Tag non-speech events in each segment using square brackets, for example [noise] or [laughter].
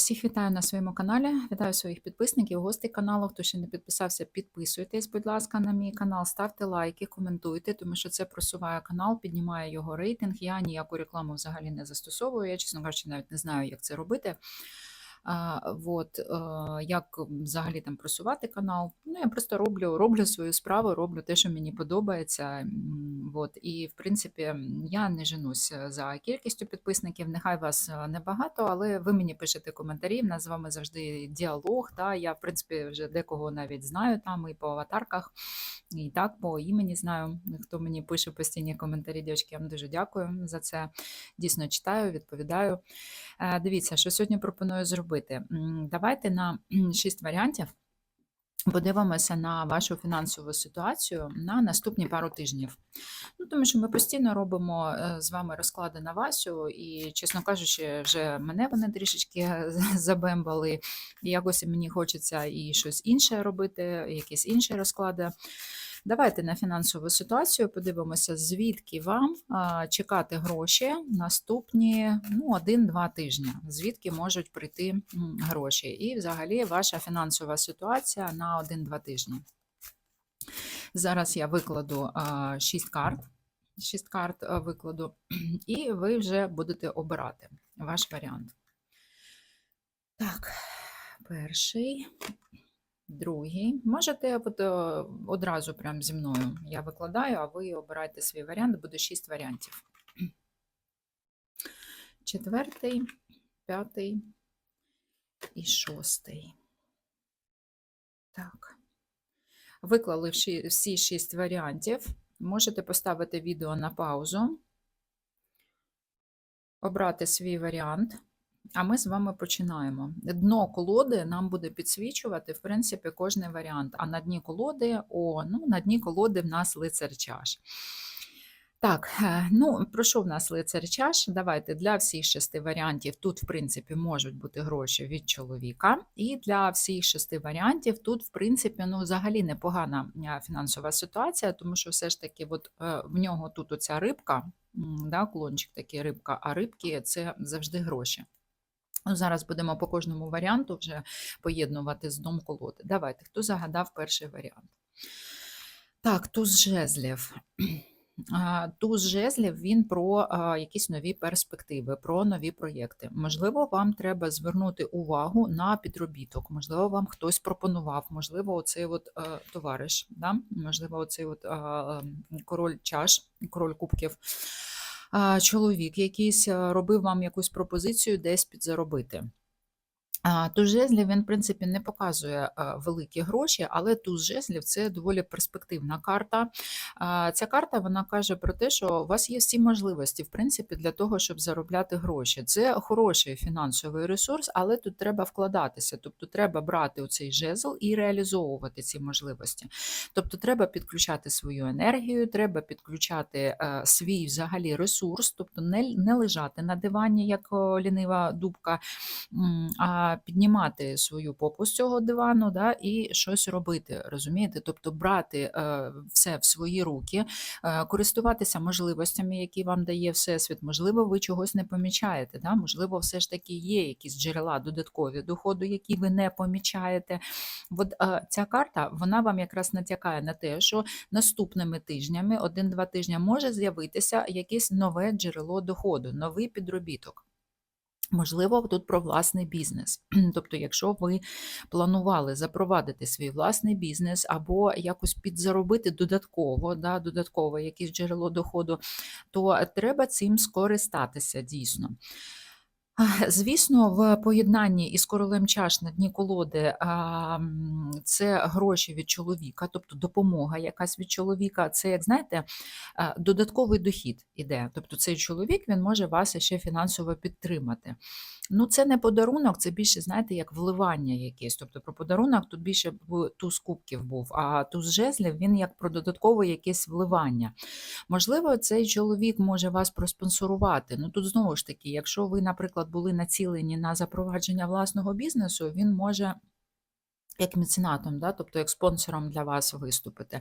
Всіх вітаю на своєму каналі. Вітаю своїх підписників, гостей каналу. Хто ще не підписався, підписуйтесь, будь ласка, на мій канал, ставте лайки, коментуйте, тому що це просуває канал, піднімає його рейтинг. Я ніяку рекламу взагалі не застосовую. Я, чесно кажучи, навіть не знаю, як це робити. Е, як взагалі там просувати канал. Ну, я просто роблю, роблю свою справу, роблю те, що мені подобається. М, Вот. І, в принципі, я не женусь е, за кількістю підписників. Нехай вас е, небагато, але ви мені пишете коментарі. В нас з вами завжди діалог. Та? Я, в принципі, вже декого навіть знаю там і по аватарках, і так по імені знаю, хто мені пише постійні коментарі. Дівчатки, я вам дуже дякую за це. Дійсно читаю, відповідаю. Е, Дивіться, що сьогодні пропоную зробити. М, Давайте на 6 варіантів подивимося на вашу фінансову ситуацію на наступні пару тижнів. Ну, тому що ми постійно робимо е, з вами розклади на Васю, і, чесно кажучи, вже мене вони трішечки [laughs] забембали. І якось мені хочеться і щось інше робити, якісь інші розклади. Давайте на фінансову ситуацію подивимося, звідки вам чекати гроші наступні ну, 1-2 тижні, звідки можуть прийти гроші. І взагалі ваша фінансова ситуація на 1-2 тижні. Зараз я викладу 6 карт. 6 карт викладу, і ви вже будете обирати ваш варіант. Так, перший. Другий. Можете е, одразу прям зі мною. Я викладаю, а ви обирайте свій варіант, буде шість варіантів. Четвертий, п'ятий і шостий. Так. Виклали всі шість варіантів. Можете поставити відео на паузу, обрати свій варіант. А ми з вами починаємо. Дно колоди нам буде підсвічувати, в принципі, кожний варіант. А на дні колоди, о, ну, на дні колоди в нас лицар чаш. Так, е, ну, про що в нас лицар чаш? Давайте для всіх шести варіантів тут, в принципі, можуть бути гроші від чоловіка. І для всіх шести варіантів тут, в принципі, ну, взагалі непогана е, фінансова ситуація, тому що все ж таки от, е, в нього тут оця рибка, да, клончик такий рибка, а рибки це завжди гроші. Ну, Зараз будемо по кожному варіанту вже поєднувати з дом колоди. Давайте, хто загадав перший варіант? Так, туз жезлів. Туз жезлів він про якісь нові перспективи, про нові проєкти. Можливо, вам треба звернути увагу на підробіток. Можливо, вам хтось пропонував, можливо, оцей от, е, товариш, да? можливо, оцей от, король чаш, король кубків чоловік якийсь робив вам якусь пропозицію десь підзаробити. Туз жезлів він, в принципі, не показує великі гроші, але туз жезлів це доволі перспективна карта. Ця карта вона каже про те, що у вас є всі можливості, в принципі, для того, щоб заробляти гроші. Це хороший фінансовий ресурс, але тут треба вкладатися. Тобто треба брати оцей жезл і реалізовувати ці можливості. Тобто треба підключати свою енергію, треба підключати е, свій взагалі ресурс, тобто не, не лежати на дивані, як лінива дубка, а піднімати свою попу з цього дивану да, і щось робити. Розумієте? Тобто брати е, все в свої руки, е, користуватися можливостями, які вам дає Всесвіт. Можливо, ви чогось не помічаєте. Да? Можливо, все ж таки є якісь джерела додаткові доходу, які ви не помічаєте. От е, ця карта вона вам якраз натякає на те, що наступними тижнями, один-два тижні, може з'явитися якесь нове джерело доходу, новий підробіток. Можливо, тут про власний бізнес. [clears throat] Тобто, якщо ви планували запровадити свій власний бізнес або якось підзаробити додатково, да, додатково якесь джерело доходу, то треба цим скористатися дійсно. Звісно, в поєднанні із королем чаш на дні колоди це гроші від чоловіка, тобто допомога якась від чоловіка. Це, як знаєте, додатковий дохід іде. Тобто цей чоловік він може вас ще фінансово підтримати. Ну, це не подарунок, це більше, знаєте, як вливання якесь. Тобто про подарунок тут більше туз кубків був, а туз жезлів він як про додаткове якесь вливання. Можливо, цей чоловік може вас проспонсорувати. Ну тут знову ж таки, якщо ви, наприклад, були націлені на запровадження власного бізнесу, він може як меценатом, да? тобто як спонсором для вас виступити.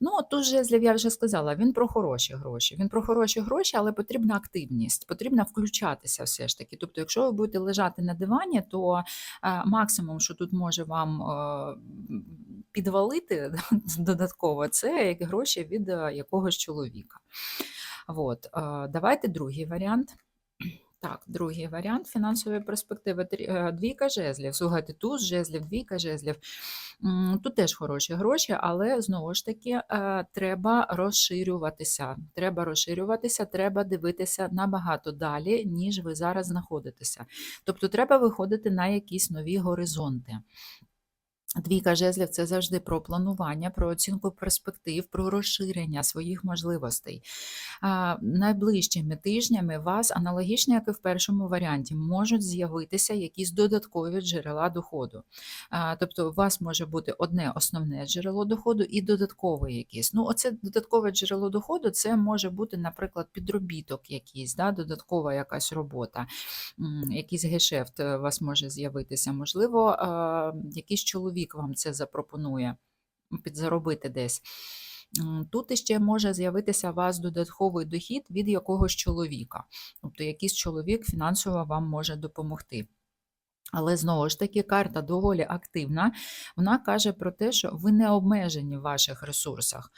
Ну, тут я вже сказала, він про хороші гроші. Він про хороші гроші, але потрібна активність, потрібно включатися все ж таки. Тобто, якщо ви будете лежати на дивані, то е, максимум, що тут може вам е, підвалити [laughs] додатково, це як гроші від е, якогось чоловіка. От. Давайте другий варіант. Так, другий варіант фінансової перспективи. Е, Двійка жезлів. Слухайте, туз жезлів, двійка жезлів. Тут теж хороші гроші, але знову ж таки е, треба розширюватися. Треба розширюватися, треба дивитися набагато далі, ніж ви зараз знаходитеся. Тобто треба виходити на якісь нові горизонти. Двійка жезлів це завжди про планування, про оцінку перспектив, про розширення своїх можливостей. Найближчими тижнями у вас, аналогічно як і в першому варіанті, можуть з'явитися якісь додаткові джерела доходу. Тобто, у вас може бути одне основне джерело доходу і додаткове якесь. Ну, оце додаткове джерело доходу це може бути, наприклад, підробіток якийсь, да, додаткова якась робота, якийсь гешефт е, у вас може з'явитися. Можливо, якийсь чоловік вам це запропонує підзаробити десь. Тут іще може з'явитися у вас додатковий дохід від якогось чоловіка. Тобто якийсь чоловік фінансово вам може допомогти. Але знову ж таки, карта доволі активна. Вона каже про те, що ви не обмежені в ваших ресурсах,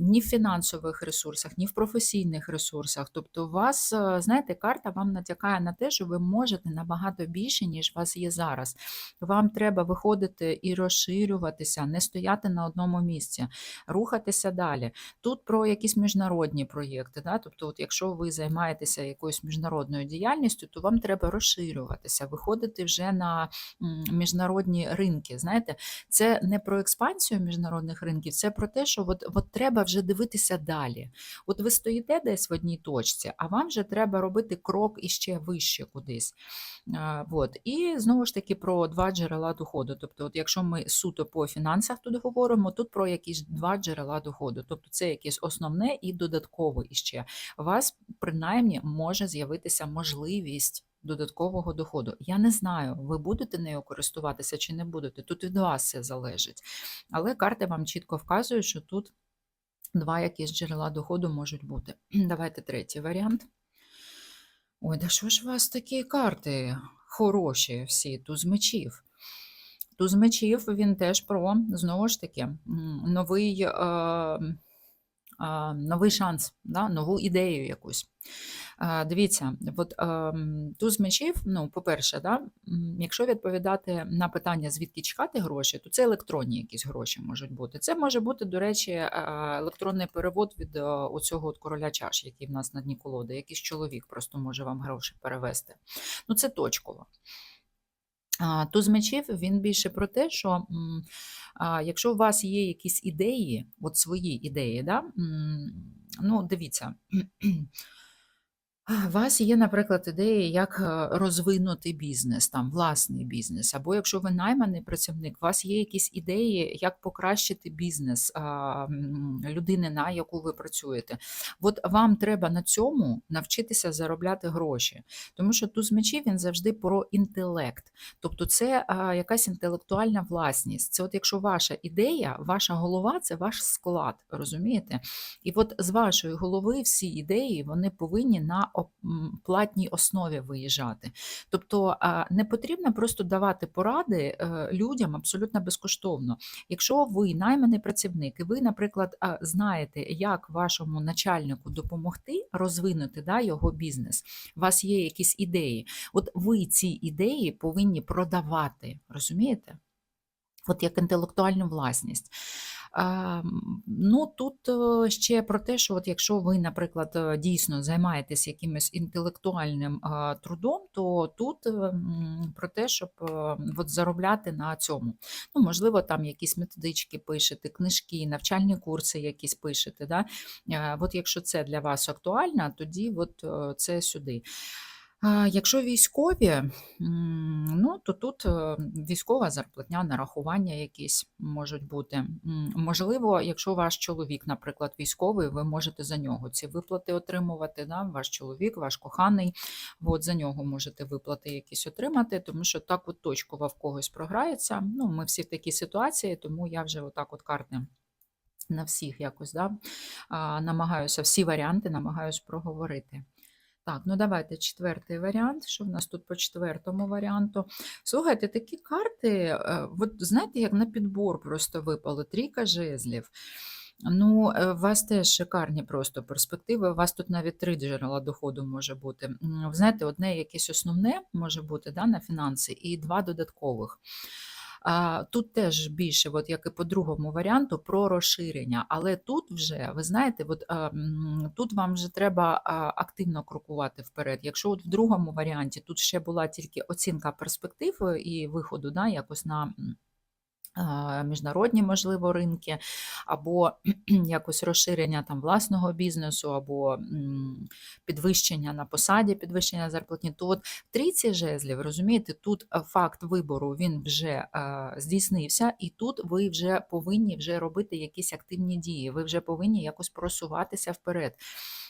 ні в фінансових ресурсах, ні в професійних ресурсах. Тобто, вас, е, знаєте, карта вам натякає на те, що ви можете набагато більше, ніж у вас є зараз. Вам треба виходити і розширюватися, не стояти на одному місці, рухатися далі. Тут про якісь міжнародні проєкти. Да? Тобто, от якщо ви займаєтеся якоюсь міжнародною діяльністю, то вам треба розширюватися, виходити вже на міжнародні ринки. Знаєте, це не про експансію міжнародних ринків, це про те, що от, от треба вже дивитися далі. От ви стоїте десь в одній точці, а вам вже треба робити крок іще вище кудись. От. І знову ж таки про два джерела доходу. Тобто, от якщо ми суто по фінансах тут говоримо, тут про якісь два джерела доходу. Тобто це якесь основне і додаткове іще. У вас принаймні може з'явитися можливість. Додаткового доходу. Я не знаю, ви будете нею користуватися чи не будете. Тут від вас все залежить. Але карти вам чітко вказують, що тут два якісь джерела доходу можуть бути. [clears throat] Давайте третій варіант. Ой, да що ж у вас такі карти хороші всі, туз мечів. Туз мечів він теж про, знову ж таки, новий, е, новий шанс, да, нову ідею якусь. Дивіться, от туз мечів, ну, по-перше, да, якщо відповідати на питання, звідки чекати гроші, то це електронні якісь гроші можуть бути. Це може бути, до речі, електронний перевод від оцього от короля чаш, який в нас на дні колоди. Якийсь чоловік просто може вам гроші перевести. Ну, це точково. Туз мечів він більше про те, що якщо у вас є якісь ідеї, от свої ідеї, да, ну дивіться. У вас є, наприклад, ідеї, як е, розвинути бізнес, там власний бізнес, або якщо ви найманий працівник, у вас є якісь ідеї, як покращити бізнес а, людини, на яку ви працюєте. От вам треба на цьому навчитися заробляти гроші, тому що туз мечів він завжди про інтелект. Тобто, це а, якась інтелектуальна власність. Це от якщо ваша ідея, ваша голова це ваш склад, розумієте? І от з вашої голови всі ідеї вони повинні на платній основі виїжджати. Тобто не потрібно просто давати поради е, людям абсолютно безкоштовно. Якщо ви найманий працівник, і ви, наприклад, знаєте, як вашому начальнику допомогти розвинути да, його бізнес, у вас є якісь ідеї, от ви ці ідеї повинні продавати, розумієте? От як інтелектуальну власність. Ну, тут е, ще про те, що от якщо ви, наприклад, е, дійсно займаєтесь якимось інтелектуальним трудом, то тут е, про те, щоб от заробляти на цьому. Ну, можливо, там якісь методички пишете, книжки, навчальні курси якісь пишете. Да? От якщо це для вас актуально, тоді от це сюди. Якщо військові, ну то тут е, військова зарплатня, нарахування якісь можуть бути. Можливо, якщо ваш чоловік, наприклад, військовий, ви можете за нього ці виплати отримувати. Да? Ваш чоловік, ваш коханий, от за нього можете виплати якісь отримати, тому що так от точково в когось програється. Ну, ми всі в такій ситуації, тому я вже отак от карти. На всіх якось да, намагаюся, всі варіанти намагаюся проговорити. Так, ну давайте четвертий варіант. Що в нас тут по четвертому варіанту? Слухайте, такі карти, е, от знаєте, як на підбор просто випало, трійка жезлів. Ну, е, у вас теж шикарні просто перспективи. У вас тут навіть три джерела доходу може бути. Ви знаєте, одне якесь основне може бути да, на фінанси, і два додаткових. Тут теж більше, от як і по другому варіанту, про розширення. Але тут вже, ви знаєте, от, тут вам вже треба активно крокувати вперед. Якщо от в другому варіанті тут ще була тільки оцінка перспектив і виходу да, якось на. Міжнародні, можливо, ринки, або [clears throat] якось розширення там власного бізнесу, або підвищення на посаді, підвищення зарплатні. То от в трійці жезлів, розумієте, тут е, факт вибору він вже е, здійснився, і тут ви вже повинні вже робити якісь активні дії. Ви вже повинні якось просуватися вперед,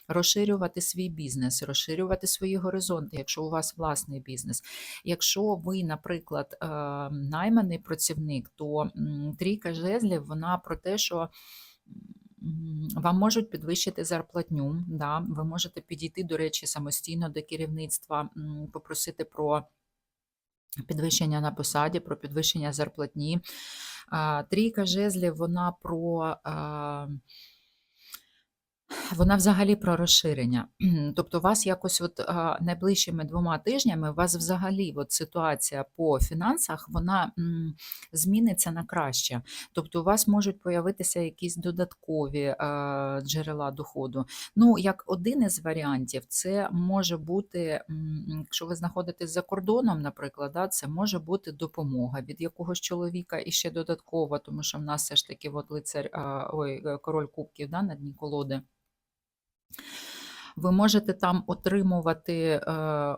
розширювати свій бізнес, розширювати свої горизонти, якщо у вас власний бізнес. Якщо ви, наприклад, е, найманий працівник, то м, трійка жезлів вона про те, що. Вам можуть підвищити зарплатню, да? ви можете підійти, до речі, самостійно до керівництва, попросити про підвищення на посаді, про підвищення зарплатні. Трійка жезлів, вона про. Вона взагалі про розширення. [clears throat] Тобто, у вас якось от найближчими двома тижнями у вас взагалі от ситуація по фінансах вона зміниться на краще. Тобто, у вас можуть появитися якісь додаткові джерела доходу. Ну, як один із варіантів, це може бути, якщо ви знаходитесь за кордоном, наприклад, да, це може бути допомога від якогось чоловіка і ще додатково, тому що в нас все ж таки от лицар, ой, король кубків да, на дні колоди. Ви можете там отримувати е,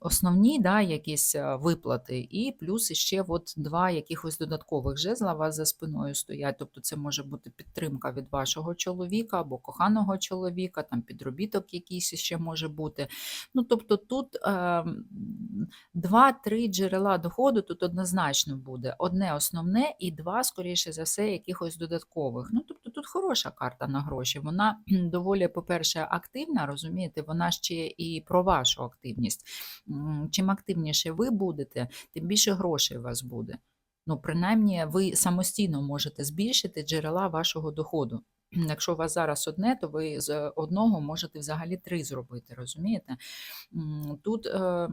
основні да, якісь е, виплати, і плюс ще от два якихось додаткових жезла у вас за спиною стоять. Тобто це може бути підтримка від вашого чоловіка або коханого чоловіка, там підробіток якийсь ще може бути. Ну, тобто тут е, два-три джерела доходу тут однозначно буде. Одне основне і два, скоріше за все, якихось додаткових. Ну, тобто хороша карта на гроші. Вона доволі, по-перше, активна, розумієте, вона ще і про вашу активність. Чим активніше ви будете, тим більше грошей у вас буде. Ну, принаймні, ви самостійно можете збільшити джерела вашого доходу. Якщо у вас зараз одне, то ви з одного можете взагалі три зробити, розумієте? Тут е,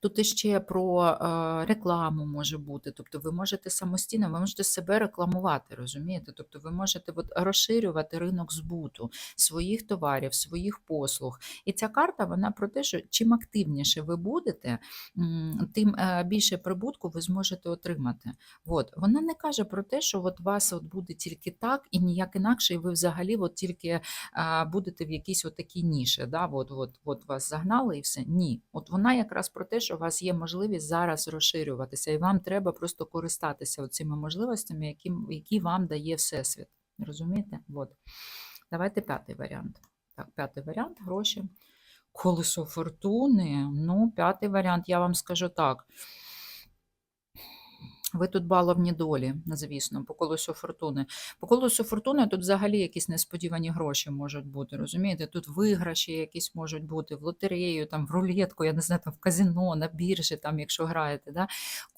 Тут іще про е, рекламу може бути. Тобто ви можете самостійно, ви можете себе рекламувати, розумієте? Тобто ви можете от розширювати ринок збуту своїх товарів, своїх послуг. І ця карта вона про те, що чим активніше ви будете, тим е, більше прибутку ви зможете отримати. От. Вона не каже про те, що от вас от буде тільки так і ніяк інакше, і ви взагалі от тільки а, будете в якійсь такій ніші. Да? От, от, от вас загнали і все. Ні. От вона якраз про те, що у вас є можливість зараз розширюватися, і вам треба просто користатися цими можливостями, які, які вам дає Всесвіт. Розумієте? От. Давайте п'ятий варіант. Так, п'ятий варіант гроші. Колесо фортуни. Ну, п'ятий варіант, я вам скажу так. Ви тут баловні долі, звісно, по колесу фортуни. По колесу фортуни тут взагалі якісь несподівані гроші можуть бути. Розумієте? Тут виграші якісь можуть бути в лотерею, там, в рулетку, я не знаю, там, в казино, на біржі, там, якщо граєте. Да?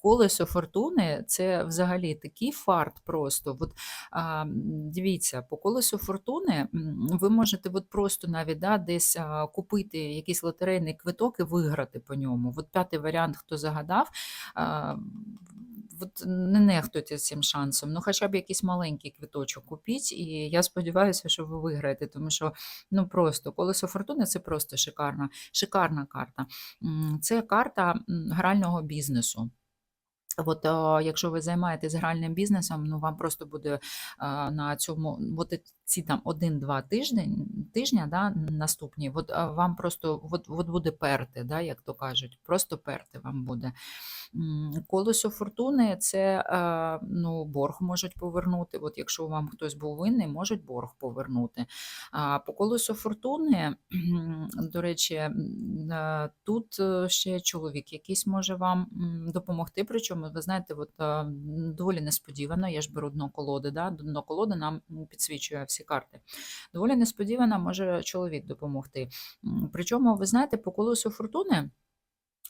Колесо фортуни це взагалі такий фарт просто. От, а, дивіться, по колесу фортуни ви можете от просто навіть да, десь а, купити якийсь лотерейний квиток і виграти по ньому. От п'ятий варіант, хто загадав. А, от не нехтуйте цим шансом. Ну, хоча б якийсь маленький квиточок купіть, і я сподіваюся, що ви виграєте, тому що ну просто колесо фортуни це просто шикарна, шикарна карта. Це карта грального бізнесу. От, якщо ви займаєтесь гральним бізнесом, ну вам просто буде на цьому от ці там один-два тижні, тижня да, наступні, от вам просто от, от буде перти, да, як то кажуть, просто перти вам буде. Колесо фортуни це е, ну, борг можуть повернути. От якщо вам хтось був винний, можуть борг повернути. А по колесу фортуни, [clears throat] до речі, е, тут е, ще чоловік якийсь може вам допомогти. Причому, ви знаєте, от, доволі несподівано, я ж беру дно колоди, да? дно колоди нам підсвічує всі карти. Доволі несподівано може чоловік допомогти. Причому, ви знаєте, по колесу фортуни.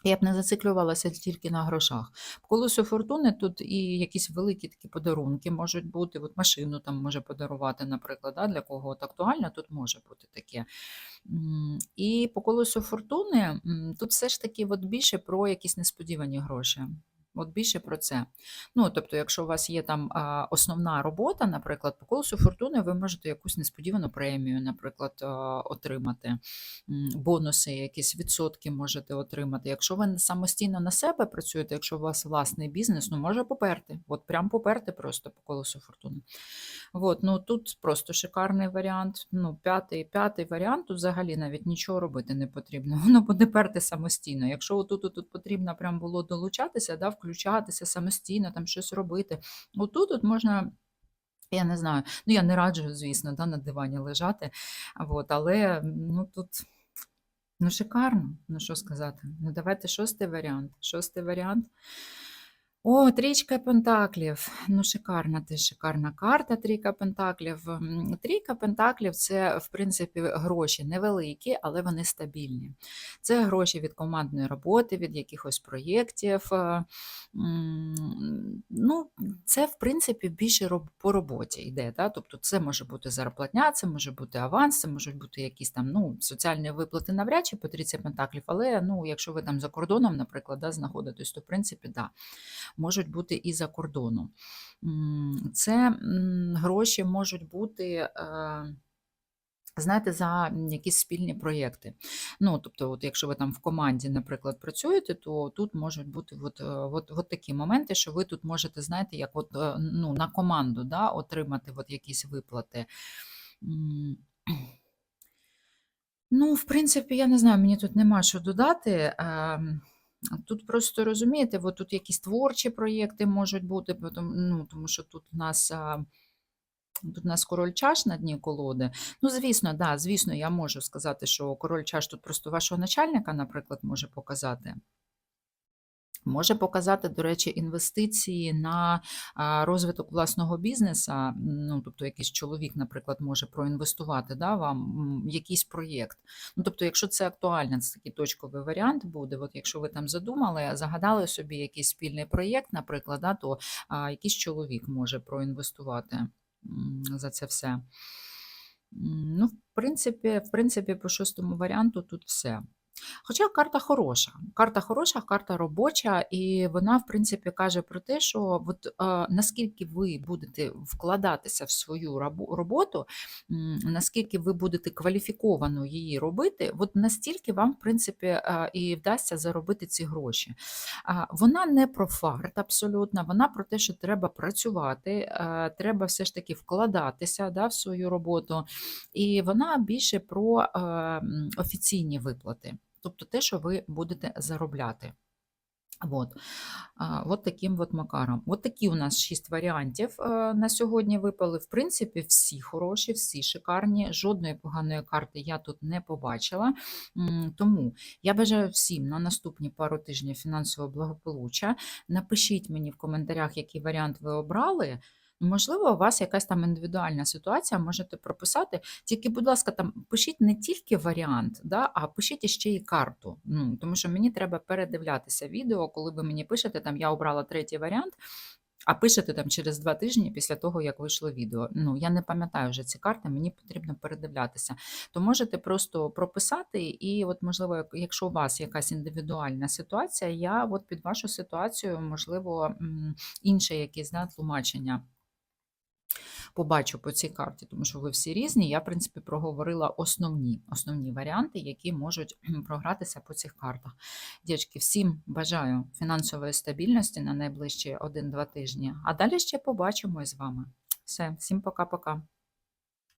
Я б не зациклювалася тільки на грошах. Колесо фортуни тут і якісь великі такі подарунки можуть бути. От машину там може подарувати, наприклад, да, для кого от актуально, тут може бути таке. І по колесу фортуни тут все ж таки от більше про якісь несподівані гроші. От більше про це. Ну, тобто, якщо у вас є там основна робота, наприклад, по колесу фортуни, ви можете якусь несподівану премію, наприклад, отримати, бонуси, якісь відсотки можете отримати. Якщо ви самостійно на себе працюєте, якщо у вас власний бізнес, ну може поперти. От прям поперти просто по колесу фортуни. От, ну тут просто шикарний варіант. Ну, п'ятий, п'ятий варіант, взагалі навіть нічого робити не потрібно. [laughs] Воно буде перти самостійно. Якщо отут тут потрібно прям було долучатися, да, включатися самостійно, там щось робити. Отут от можна. Я не знаю, ну я не раджу, звісно, да, на дивані лежати. От, але ну тут ну шикарно, ну що сказати. Ну давайте шостий варіант. Шостий варіант. О, трійка пентаклів. Ну, шикарна теж шикарна карта. Трійка пентаклів. Трійка пентаклів це, в принципі, гроші невеликі, але вони стабільні. Це гроші від командної роботи, від якихось проєктів. е, Ну, це, в принципі, більше по роботі йде. Да? Тобто, це може бути зарплатня, це може бути аванс, це можуть бути якісь там ну, соціальні виплати навряд чи по трійці пентаклів, але ну, якщо ви там за кордоном, наприклад, да, знаходитесь, то в принципі, да можуть бути і за кордоном. Це гроші можуть бути. е, Знаєте, за якісь спільні проєкти. Ну, тобто, от якщо ви там в команді, наприклад, працюєте, то тут можуть бути от, е, от, от такі моменти, що ви тут можете, знаєте, як от, е, ну, на команду да, отримати от якісь виплати. Ну, в принципі, я не знаю, мені тут нема що додати. Тут просто розумієте, от тут якісь творчі проєкти можуть бути, ну, тому що тут у нас. Тут у нас король чаш на дні колоди. Ну, звісно, да, звісно, я можу сказати, що король чаш тут просто вашого начальника, наприклад, може показати. Може показати, до речі, інвестиції на розвиток власного бізнеса. Ну, тобто, якийсь чоловік, наприклад, може проінвестувати да, вам якийсь проєкт. Ну, тобто, якщо це актуально, це такий точковий варіант буде. От якщо ви там задумали, загадали собі якийсь спільний проєкт, наприклад, да, то якийсь чоловік може проінвестувати за це все. Ну, в принципі, в принципі, по шостому варіанту тут все. Хоча карта хороша. Карта хороша, карта робоча, і вона, в принципі, каже про те, що от, е, наскільки ви будете вкладатися в свою роботу, наскільки ви будете кваліфіковано її робити, от настільки вам, в принципі, е, і вдасться заробити ці гроші. А, Вона не про фарт абсолютно, вона про те, що треба працювати, е, треба все ж таки вкладатися да, в свою роботу, і вона більше про е, офіційні виплати, тобто те, що ви будете заробляти. От. От таким от макаром. От такі у нас шість варіантів е, на сьогодні випали. В принципі, всі хороші, всі шикарні. Жодної поганої карти я тут не побачила. Тому я бажаю всім на наступні пару тижнів фінансового благополуччя. Напишіть мені в коментарях, який варіант ви обрали. Можливо, у вас якась там індивідуальна ситуація, можете прописати. Тільки, будь ласка, там пишіть не тільки варіант, да, а пишіть ще й карту. Ну, тому що мені треба передивлятися відео, коли ви мені пишете, там я обрала третій варіант, а пишете там через два тижні після того, як вийшло відео. Ну, я не пам'ятаю вже ці карти, мені потрібно передивлятися. То можете просто прописати, і, от, можливо, якщо у вас якась індивідуальна ситуація, я от під вашу ситуацію, можливо, інше якесь да, тлумачення побачу по цій карті, тому що ви всі різні. Я, в принципі, проговорила основні, основні варіанти, які можуть програтися по цих картах. Дівчатки, всім бажаю фінансової стабільності на найближчі 1-2 тижні. А далі ще побачимо з вами. Все, всім пока-пока.